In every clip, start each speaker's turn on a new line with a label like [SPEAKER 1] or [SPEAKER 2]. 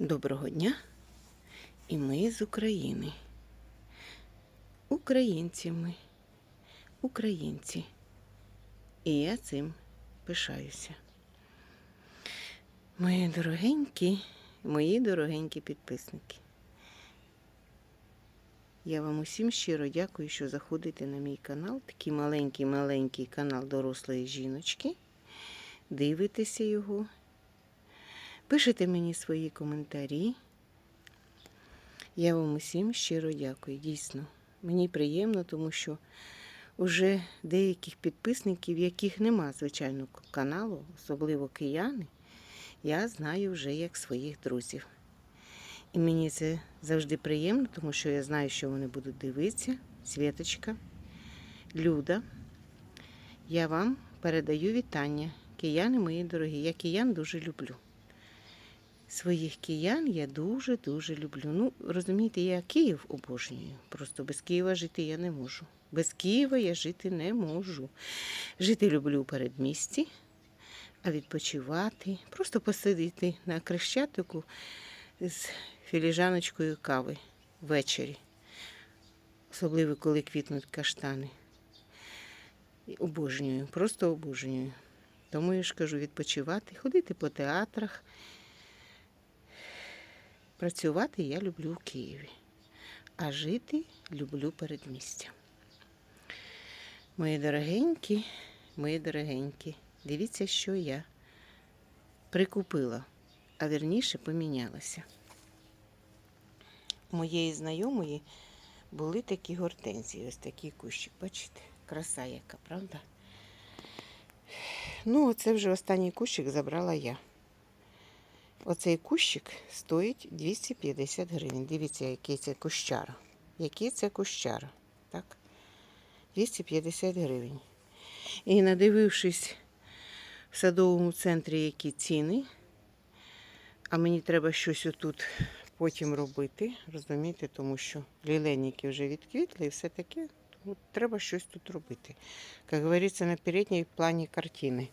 [SPEAKER 1] Доброго дня! І ми з України. Українці ми, українці. І я цим пишаюся. Мої дорогенькі, мої дорогенькі підписники. Я вам усім щиро дякую, що заходите на мій канал. Такий маленький-маленький канал дорослої жіночки. Дивитеся його. Пишете мені свої коментарі. Я вам усім щиро дякую. Дійсно, мені приємно, тому що вже деяких підписників, яких нема звичайно каналу, особливо кияни, я знаю вже як своїх друзів. І мені це завжди приємно, тому що я знаю, що вони будуть дивитися. Світочка, Люда. Я вам передаю вітання. Кияни мої дорогі. Я киян дуже люблю. Своїх киян я дуже-дуже люблю. Ну, розумієте, я Київ обожнюю. Просто без Києва жити я не можу. Без Києва я жити не можу. Жити люблю у передмісті, а відпочивати, просто посидіти на крещатику з філіжаночкою кави ввечері. Особливо, коли квітнуть каштани. Обожнюю, просто обожнюю. Тому я ж кажу, відпочивати, ходити по театрах. Працювати я люблю в Києві, а жити люблю передмістя. Мої дорогенькі, мої дорогенькі, дивіться, що я прикупила, а вірніше помінялася. Моєї знайомої були такі гортензії, ось такий кущик. Бачите, краса яка, правда? Ну, оце вже останній кущик забрала я. Оцей кущик стоїть 250 гривень. Дивіться, який це кущар. Який це кущар. Так? 250 гривень. І надивившись в садовому центрі, які ціни, а мені треба щось отут потім робити, розумієте, тому що ліленіки вже відквітли і все таке. Тому треба щось тут робити. Як говориться, на передній плані картини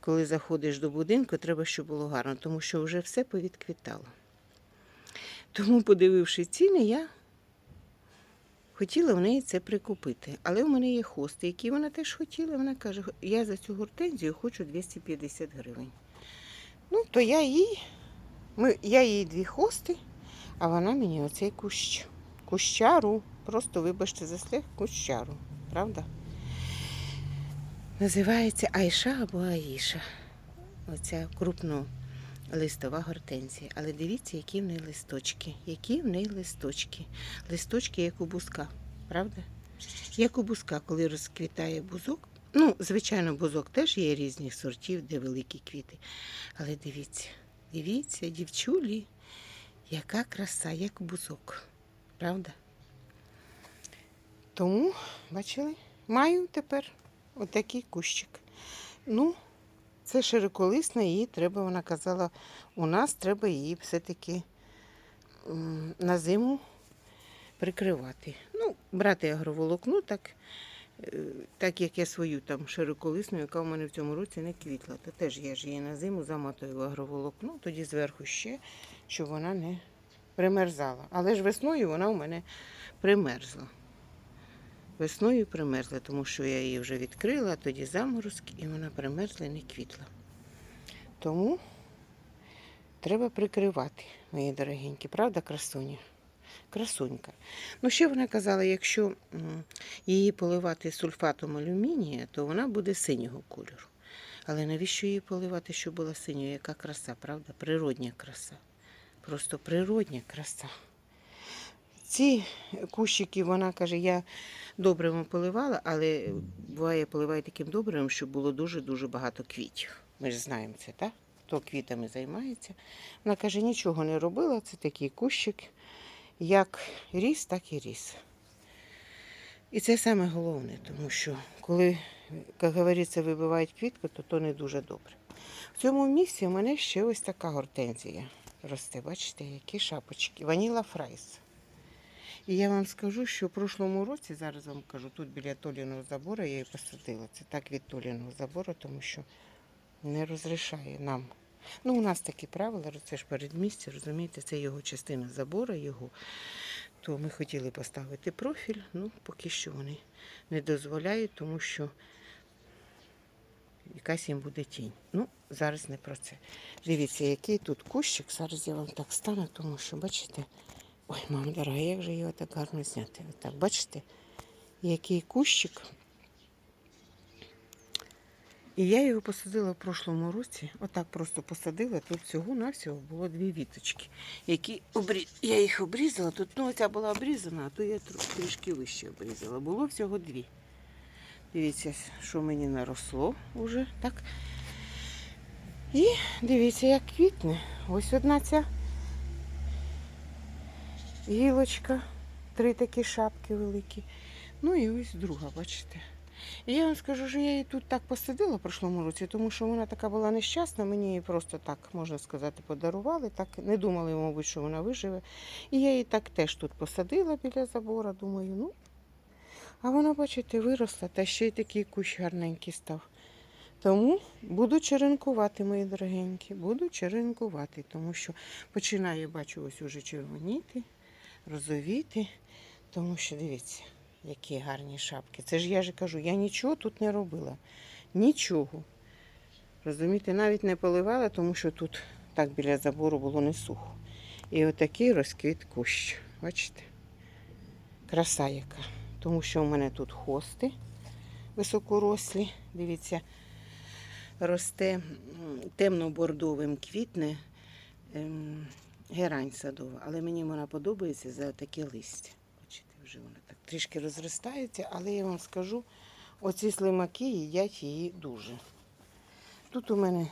[SPEAKER 1] коли заходиш до будинку, треба, щоб було гарно, тому що вже все повідквітало. Тому, подививши ціни, я хотіла в неї це прикупити. Але у мене є хости, які вона теж хотіла. Вона каже, я за цю гортензію хочу 250 гривень. Ну, то я їй, ми, я їй дві хости, а вона мені оцей кущ. Кущару. Просто, вибачте, за слег, кущару. Правда? Називається Айша або Аїша. Оця крупнолистова гортензія. Але дивіться, які в неї листочки. Які в неї листочки. Листочки, як у бузка, правда? Як у бузка, коли розквітає бузок. Ну, звичайно, бузок теж є різних сортів, де великі квіти. Але дивіться, дивіться, дівчулі, яка краса, як бузок. Правда? Тому, бачили, маю тепер отакий кущик. Ну, це широколисна, її треба, вона казала, у нас треба її все-таки на зиму прикривати. Ну, брати агроволокно, так, е, так як я свою там широколисну, яка в мене в цьому році не квітла. То теж я ж її на зиму замотую в агроволокно, тоді зверху ще, щоб вона не примерзала. Але ж весною вона у мене примерзла. Весною примерзла, тому що я її вже відкрила, а тоді заморозки, і вона примерзла і не квітла. Тому треба прикривати, мої дорогенькі, правда, красуня? Красунька. Ну, ще вона казала, якщо її поливати сульфатом алюмінія, то вона буде синього кольору. Але навіщо її поливати, щоб була синьою? Яка краса, правда? Природня краса. Просто природня краса. Ці кущики, вона каже, я добривом поливала, але буває, поливаю таким добривом, щоб було дуже-дуже багато квітів. Ми ж знаємо це, так? Хто квітами займається. Вона каже, нічого не робила, це такий кущик, як ріс, так і ріс. І це саме головне, тому що коли, як говориться, вибивають квітку, то то не дуже добре. В цьому місці у мене ще ось така гортензія росте. Бачите, які шапочки. Ваніла фрайс. І я вам скажу, що в прошлому році, зараз вам кажу, тут біля Толіного забору я її посадила. Це так від Толіного забору, тому що не розрішає нам Ну, у нас такі правила, це ж передмістя, розумієте, це його частина забору його. То ми хотіли поставити профіль, ну поки що вони не дозволяють, тому що якась їм буде тінь. Ну, зараз не про це. Дивіться, який тут кущик. Зараз я вам так стану, тому що, бачите, ой, мама дорога, як же його так гарно зняти. Отак, бачите, який кущик. І я його посадила в прошлому році. Отак просто посадила. Тут всього-навсього було дві віточки, які обрі... я їх обрізала. Тут ну, ця була обрізана, а то я трішки вище обрізала. Було всього дві. Дивіться, що мені наросло вже, так? І дивіться, як квітне. Ось одна ця гілочка, три такі шапки великі. Ну і ось друга, бачите. І я вам скажу, що я її тут так посадила в прошлому році, тому що вона така була нещасна, мені її просто так, можна сказати, подарували. Так не думали, мабуть, що вона виживе. І я її так теж тут посадила біля забора, думаю, ну. А вона, бачите, виросла, та ще й такий кущ гарненький став. Тому буду черенкувати, мої дорогенькі, буду черенкувати, тому що починає, бачу, ось уже червоніти, розовіти. Тому що дивіться, які гарні шапки. Це ж я ж кажу, я нічого тут не робила. Нічого. Розумієте, навіть не поливала, тому що тут так біля забору було не сухо. І отакий розквіт кущ. Бачите? Краса яка. Тому що у мене тут хости високорослі. Дивіться, росте темно-бордовим квітне ем, герань садова. Але мені вона подобається за таке листя. Бачите, вже вона так трішки розростається, але я вам скажу, оці слимаки їдять її дуже. Тут у мене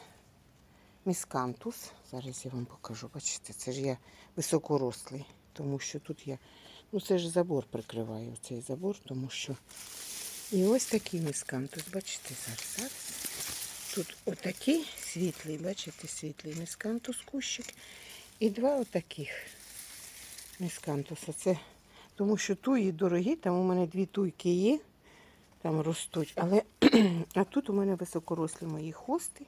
[SPEAKER 1] міскантус. Зараз я вам покажу. Бачите, це ж я високорослий, тому що тут я. Ну, це ж забор прикриваю, цей забор, тому що. І ось такий міскантус, бачите, зараз. зараз. Тут отакий світлий, бачите, світлий міскантус кущик. І два отаких міскантуса. Це тому що туї дорогі, там у мене дві туйки є, там ростуть. Але а тут у мене високорослі мої хости,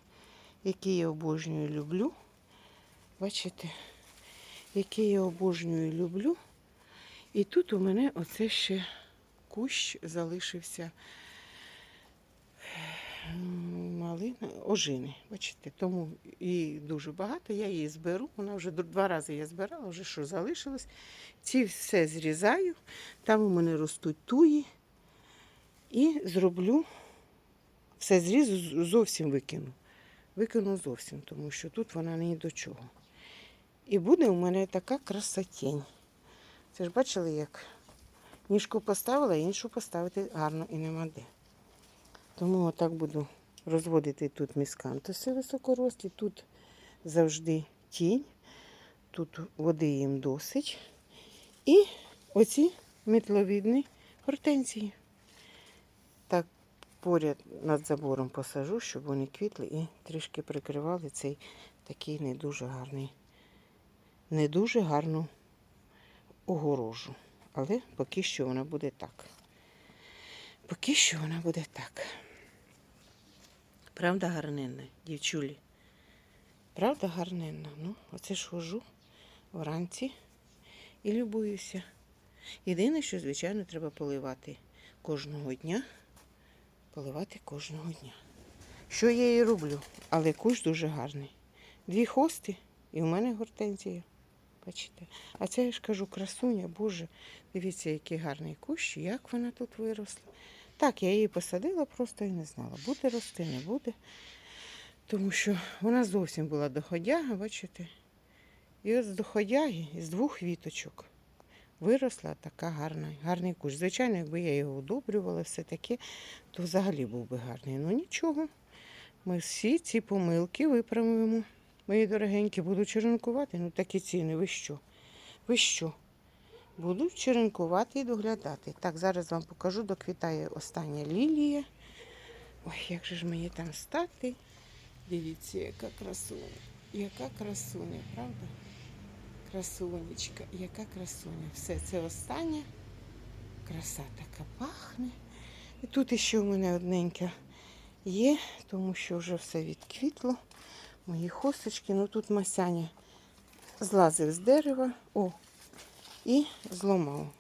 [SPEAKER 1] які я обожнюю люблю. Бачите, які я обожнюю люблю. І тут у мене оце ще кущ залишився м, малина, ожини. Бачите, тому і дуже багато. Я її зберу. Вона вже два рази я збирала, вже що залишилось. Ці все зрізаю. Там у мене ростуть туї. І зроблю все зрізу, зовсім викину. Викину зовсім, тому що тут вона ні до чого. І буде у мене така красотень. Це ж бачили, як ніжку поставила, іншу поставити гарно і нема де. Тому отак буду розводити тут міскантуси високорослі, тут завжди тінь, тут води їм досить. І оці метловідні гортензії. Так поряд над забором посажу, щоб вони квітли і трішки прикривали цей такий не дуже гарний, не дуже гарну огорожу. Але поки що вона буде так. Поки що вона буде так. Правда гарненна, дівчулі? Правда гарненна? Ну, оце ж хожу вранці і любуюся. Єдине, що, звичайно, треба поливати кожного дня. Поливати кожного дня. Що я і роблю, але кущ дуже гарний. Дві хости і в мене гортензія. Бачите? А це я ж кажу, красуня, Боже, дивіться, який гарний кущ, як вона тут виросла. Так, я її посадила просто і не знала, буде рости, не буде. Тому що вона зовсім була доходяга, бачите? І от з доходяги, з двох віточок, виросла така гарна, гарний кущ. Звичайно, якби я його удобрювала, все таке, то взагалі був би гарний. Ну нічого, ми всі ці помилки виправимо. Мої дорогенькі, буду черенкувати. Ну такі ціни, ви що? Ви що? Буду черенкувати і доглядати. Так, зараз вам покажу, доквітає остання лілія. Ой, як же ж мені там стати? Дивіться, яка красуня. Яка красуня, правда? Красунечка, яка красуня. Все, це остання. Краса така пахне. І тут ще у мене одненька є, тому що вже все відквітло. Мої хосточки, ну тут Масяня злазив з дерева. О, і зламав.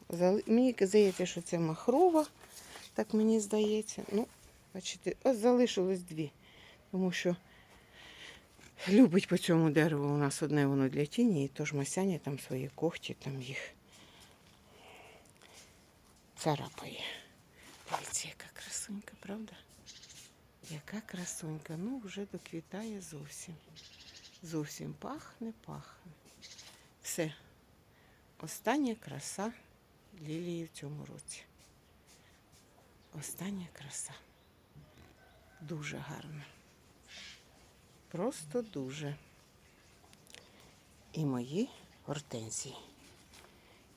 [SPEAKER 1] Мені здається, що це махрова, так мені здається. Ну, бачите, ось залишилось дві. Тому що любить по цьому дереву у нас одне воно для тіні, і тож Масяня там свої когті, там їх царапає. Дивіться, яка красунька, правда? Яка красунька. Ну, вже доквітає зовсім. Зовсім пахне, пахне. Все. Остання краса лілії в цьому році. Остання краса. Дуже гарна. Просто дуже. І мої гортензії.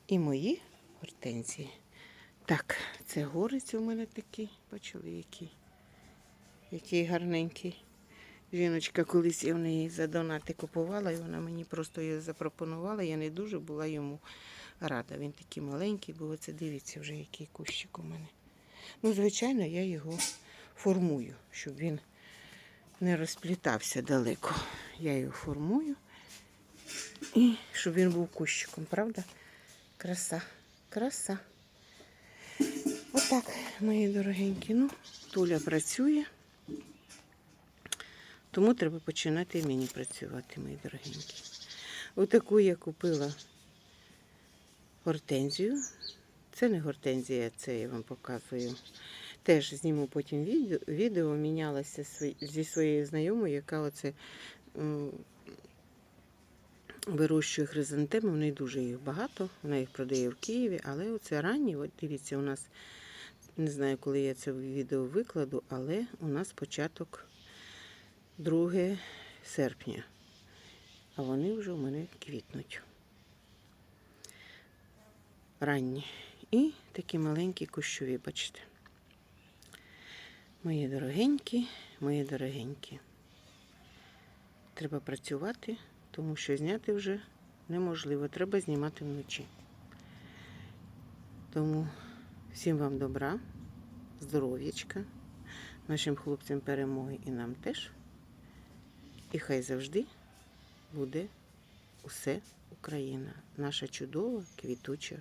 [SPEAKER 1] І мої гортензії. Так, це горець у мене такий. Бачили, який. Який гарненький. Жіночка колись я в неї за донати купувала, і вона мені просто її запропонувала. Я не дуже була йому рада. Він такий маленький, бо оце дивіться вже, який кущик у мене. Ну, звичайно, я його формую, щоб він не розплітався далеко. Я його формую. І щоб він був кущиком, правда? Краса, краса. Отак, мої дорогенькі. Ну, Туля працює. Тому треба починати і мені працювати, мої дорогенькі. Отаку я купила гортензію. Це не гортензія, це я вам показую. Теж зніму потім відео. мінялася зі своєю знайомою, яка оце вирощує хризантеми. В неї дуже їх багато. Вона їх продає в Києві, але оце ранні, от дивіться, у нас не знаю, коли я це відео викладу, але у нас початок 2 серпня. А вони вже у мене квітнуть. Ранні. І такі маленькі кущові, бачите. Мої дорогенькі, мої дорогенькі. Треба працювати, тому що зняти вже неможливо. Треба знімати вночі. Тому всім вам добра, здоров'ячка, нашим хлопцям перемоги і нам теж. І хай завжди буде усе Україна, наша чудова квітуча